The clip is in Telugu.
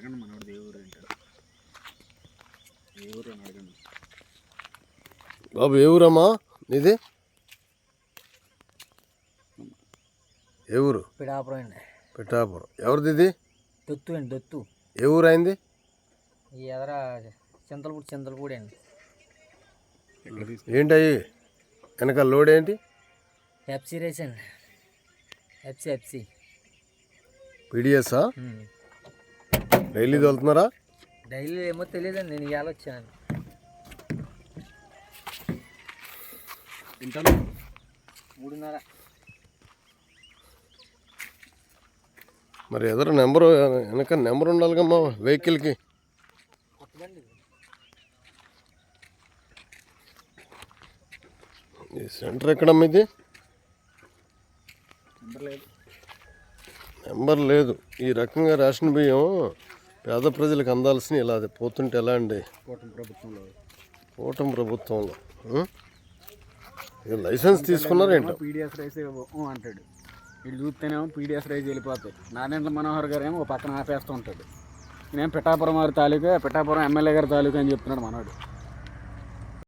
అడగండి మనోడు ఏ ఊరు అంటాడు. ఊరు అని అడగండి. బాబు ఏ ఊరమ్మా నీది? ఏ ఊరు? పిడాపురం అండి. పిఠాపురం. ఎవరిది ఇది? దొత్తు అండి దొత్తు. ఏ ఊరు అయింది? ఈ ఎదర చింతలపూడి చింతలపూడి అండి. ఏంటయ్యి వెనకాల లోడ్ ఏంటి? ఎఫ్సీ రేస్ అండి. FC FC. పీడిఎస్సా? డైలీ తోలుతున్నారా? డైలీ ఏమో తెలియదండి నేను ఇవాళ వచ్చానండి ఇంతలో మూడున్నర. మరి ఎదురు నెంబరు వెనక నెంబర్ ఉండాలి కమ్మా వెహికల్కి. ఈ సెంటర్ ఎక్కడమ్మా ఇది? నెంబర్ లేదు. నెంబర్ లేదు. ఈ రకంగా రేషన్ బియ్యం పేద ప్రజలకు అందాల్సిన ఇలా అది పోతుంటే ఎలా అండి? కూటమి ప్రభుత్వంలో. కూటమి ప్రభుత్వంలో లైసెన్స్ తీసుకున్నారేంటో పీడిఎస్ రైస్ అంటాడు. వీళ్ళు చూస్తేనేమో పీడిఎస్ రైస్ వెళ్ళిపోతాయి. నారాయణ మనోహర్ గారు ఏమో పక్కన ఆపేస్తూ ఉంటాడు. నేను పిఠాపురం వారి తాలూకా పిఠాపురం ఎమ్మెల్యే గారి తాలూకా అని చెప్తున్నాడు మనోడు.